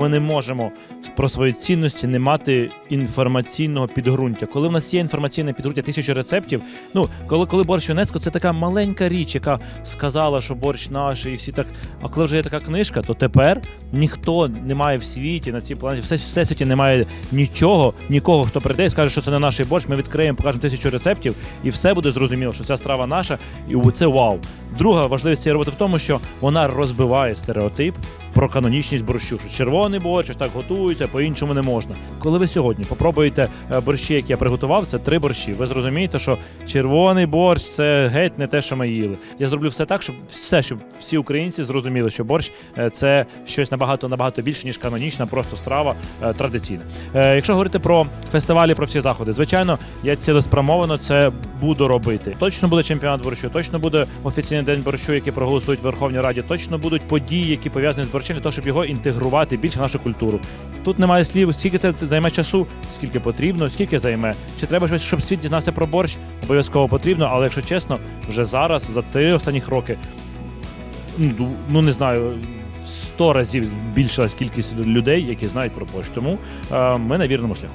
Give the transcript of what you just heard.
ми не можемо про свої цінності не мати інформаційного підґрунтя. Коли в нас є інформаційне підґрунтя тисячі рецептів, ну коли, коли борщ ЮНЕСКО, це така маленька річ, яка сказала, що борщ наш, і всі так. А коли вже є така книжка, то тепер ніхто не має в світі на цій планеті, все всесвіті немає нічого, нікого, хто прийде і скаже, що це не наш борщ. Ми відкриємо, покажемо тисячу рецептів, і все буде зрозуміло, що ця страва наша, і це вау. Друга важливість цієї роботи в тому, що вона розбиває стереотип про канонічність борщу. Що червоний борщ так готується, по-іншому не можна. Коли ви сьогодні попробуєте е, борщі, які я приготував, це три борщі. Ви зрозумієте, що червоний борщ це геть не те, що ми їли. Я зроблю все так, щоб все, щоб всі українці зрозуміли, що борщ е, це щось набагато набагато більше, ніж канонічна, просто страва е, традиційна. Якщо говорити про фестивалі, про всі заходи, звичайно, я цілеспрямовано це буду робити. Точно буде чемпіонат борщу, точно буде офіційний день борщу, який проголосують в Верховній Раді. Точно будуть події, які пов'язані з борщем, для того, щоб його інтегрувати більше в нашу культуру. Тут немає слів, скільки це займе часу, скільки потрібно, скільки займе. Чи треба щось, щоб світ дізнався про борщ? Обов'язково потрібно, але якщо чесно, вже зараз, за три останніх роки, ну, ну не знаю. Сто разів збільшилась кількість людей, які знають про борщ. Тому е, ми на вірному шляху.